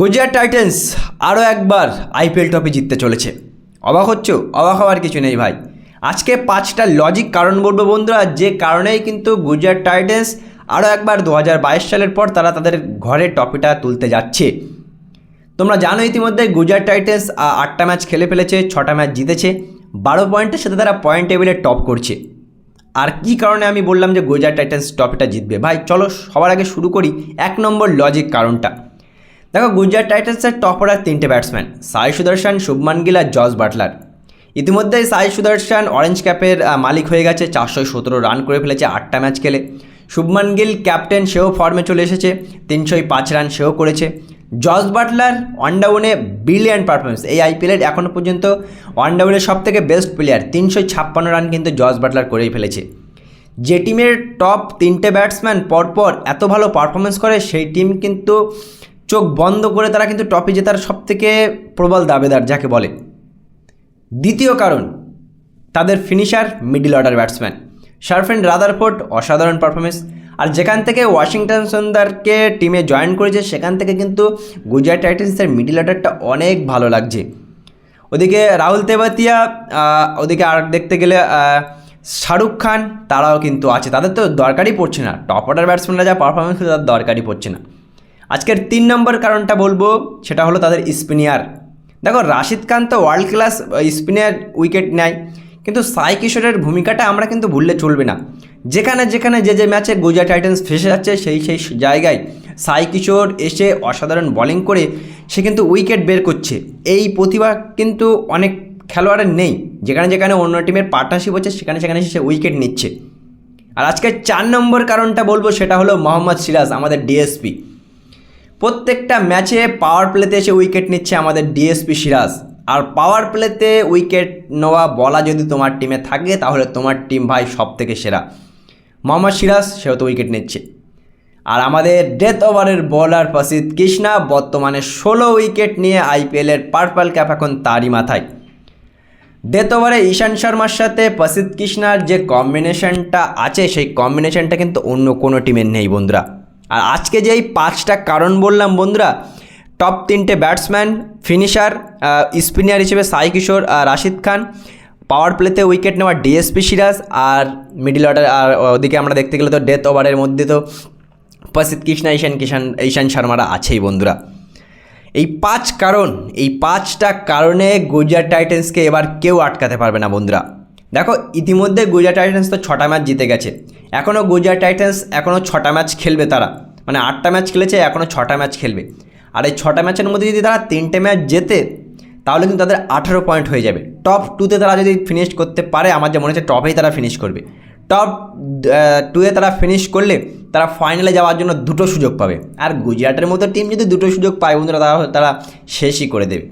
Gujarat titans আরও একবার IPL trophy জিততে চলেছে। অবাক হচ্ছ? অবাক হওয়ার কিছু নেই ভাই। আজকে পাঁচটা লজিক কারণ বলব বন্ধুরা, যে কারণেই কিন্তু গুজরাট টাইটেন্স আরও একবার দু হাজার বাইশ সালের পর তারা তাদের ঘরে ট্রফিটা তুলতে যাচ্ছে। তোমরা জানো ইতিমধ্যে গুজরাট টাইটেন্স আটটা ম্যাচ খেলে ফেলেছে, ছটা ম্যাচ জিতেছে, বারো পয়েন্টের সাথে তারা পয়েন্ট টেবিলে টপ করছে। আর কি কারণে আমি বললাম যে গুজরাট টাইটেন্স ট্রফিটা জিতবে? ভাই, চলো সবার আগে শুরু করি এক নম্বর লজিক কারণটা। দেখো গুজরাট টাইটেন্সের টপ অর্ডার তিনটে ব্যাটসম্যান, সাই সুদর্শন, শুভমান গিল আর জস বাটলার। ইতিমধ্যে সাই সুদর্শন অরেঞ্জ ক্যাপের মালিক হয়ে গেছে, চারশো সতেরো রান করে ফেলেছে, আটটা ম্যাচ খেলে। শুভমান গিল ক্যাপ্টেন, সেও ফর্মে চলে এসেছে তিনশোই পাঁচ রান সেও করেছে। জস বাটলার ওয়ানডাউনে ব্রিলিয়ান্ট পারফরমেন্স, এই আইপিএলের এখনও পর্যন্ত ওয়ানডাউনের সব থেকে বেস্ট প্লেয়ার, তিনশো ছাপ্পান্ন রান কিন্তু জস বাটলার করেই ফেলেছে। যে টিমের টপ তিনটে ব্যাটসম্যান পরপর এত ভালো পারফরমেন্স করে, সেই টিম কিন্তু চোখ বন্ধ করে তারা কিন্তু টপে জেতার সব থেকে প্রবল দাবেদার যাকে বলে। দ্বিতীয় কারণ, তাদের finisher middle order batsman Sherfane Rutherford অসাধারণ পারফরমেন্স আর যেখান থেকে ওয়াশিংটন সুন্দরকে টিমে জয়েন করেছে, সেখান থেকে কিন্তু গুজরাট টাইটেন্সের মিডিল অর্ডারটা অনেক ভালো লাগছে। ওদিকে রাহুল তেবাতিয়া ওদিকে আর দেখতে গেলে শাহরুখ খান, তারাও কিন্তু আছে। তাদের তো দরকারই পড়ছে না। টপ অর্ডার ব্যাটসম্যানরা যা পারফরমেন্স তাদের দরকারই পড়ছে না। আজকের তিন নম্বর কারণটা বলব, সেটা হলো তাদের স্পিনিয়ার দেখো, রাশিদ খান তো ওয়ার্ল্ড ক্লাস স্পিনার উইকেট নেয়। কিন্তু সাই কিশোরের ভূমিকাটা আমরা কিন্তু ভুললে চলবে না। যেখানে যেখানে যে যে ম্যাচে গুজরাট টাইটেন্স ফেসে যাচ্ছে, সেই সেই জায়গায় সাই কিশোর এসে অসাধারণ বোলিং করে, সে কিন্তু উইকেট বের করছে। এই প্রতিভা কিন্তু অনেক খেলোয়াড়ের নেই। যেখানে যেখানে অন্য টিমের পার্টনারশিপ হচ্ছে, সেখানে সেখানে সে উইকেট নিচ্ছে। আর আজকে চার নম্বর কারণটা বলব, সেটা হলো মোহাম্মদ সিরাজ, আমাদের ডিএসপি প্রত্যেকটা ম্যাচে পাওয়ার প্লেতে এসে উইকেট নিচ্ছে আমাদের ডিএসপি সিরাজ। আর পাওয়ার প্লেতে উইকেট নেওয়া বলা যদি তোমার টিমে থাকে, তাহলে তোমার টিম ভাই সব থেকে সেরা। মোহাম্মদ সিরাজ, সেও তো উইকেট নিচ্ছে। আর আমাদের ডেথ ওভারের বোলার প্রসিদ কৃষ্ণা, বর্তমানে ষোলো উইকেট নিয়ে আইপিএলের পার্পল ক্যাপ এখন তারই মাথায়। ডেথ ওভারে ঈশান শর্মার সাথে প্রসিদ্ধ কৃষ্ণার যে কম্বিনেশনটা আছে, সেই কম্বিনেশনটা কিন্তু অন্য কোনো টিমের নেই, বন্ধুরা। আর আজকে যে এই পাঁচটা কারণ বললাম বন্ধুরা টপ তিনটে ব্যাটসম্যান ফিনিশার স্পিনার হিসেবে সাই কিশোর রাশিদ খান। পাওয়ার প্লেতে উইকেট নেওয়া ডিএসপি সিরাজ আর মিডিল অর্ডার আর ওদিকে আমরা দেখতে গেলে তো ডেথ ওভারের মধ্যে তো প্রসিদ্ধ কৃষ্ণা, ঈশান কিষান ঈশান শর্মারা আছেই বন্ধুরা। এই পাঁচ কারণ, এই পাঁচটা কারণে গুজরাট টাইটেন্সকে এবার কেউ আটকাতে পারবে না বন্ধুরা। দেখো, ইতিমধ্যে গুজরাট টাইটেন্স তো ছটা ম্যাচ জিতে গেছে। এখনও গুজরাট টাইটেন্স এখনও ছটা ম্যাচ খেলবে তারা। মানে আটটা ম্যাচ খেলেছে এখনও ছটা ম্যাচ খেলবে। আর এই ছটা ম্যাচের মধ্যে যদি তারা তিনটে ম্যাচ জেতে, তাহলে কিন্তু তাদের আঠারো পয়েন্ট হয়ে যাবে। টপ টুতে তারা যদি ফিনিশ করতে পারে, আমার যে মনে হচ্ছে টপেই তারা ফিনিশ করবে। টপ টুয়ে তারা ফিনিশ করলে, তারা ফাইনালে যাওয়ার জন্য দুটো সুযোগ পাবে। আর গুজরাটের মতো টিম যদি দুটো সুযোগ পায়, বন্ধুরা, তারা তারা শেষই করে দেবে।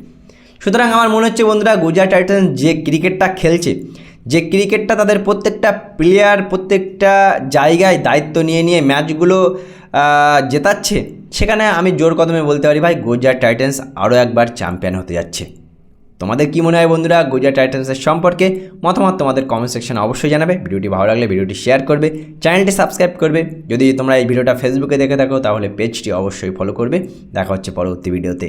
সুতরাং আমার মনে হচ্ছে, বন্ধুরা গুজরাট টাইটান্স যে ক্রিকেটটা খেলছে যে ক্রিকেটটা তাদের প্রত্যেকটা প্লেয়ার প্রত্যেকটা জায়গায় দায়িত্ব নিয়ে নিয়ে ম্যাচগুলো জেতাচ্ছে, সেখানে আমি জোর কদমে বলতে পারি ভাই গুজরাট টাইটান্স আরও একবার চ্যাম্পিয়ন হতে যাচ্ছে। তোমাদের কি মনে হয় বন্ধুরা গুজরাট টাইটান্সের সম্পর্কে? মতামত তোমাদের কমেন্ট সেকশনে অবশ্যই জানাবে। ভিডিওটি ভালো লাগলে ভিডিওটি শেয়ার করবে চ্যানেলটি সাবস্ক্রাইব করবে। যদি তোমরা এই ভিডিওটা ফেসবুকে দেখে থাকো, তাহলে পেজটি অবশ্যই ফলো করবে। দেখা হচ্ছে পরবর্তী ভিডিওতে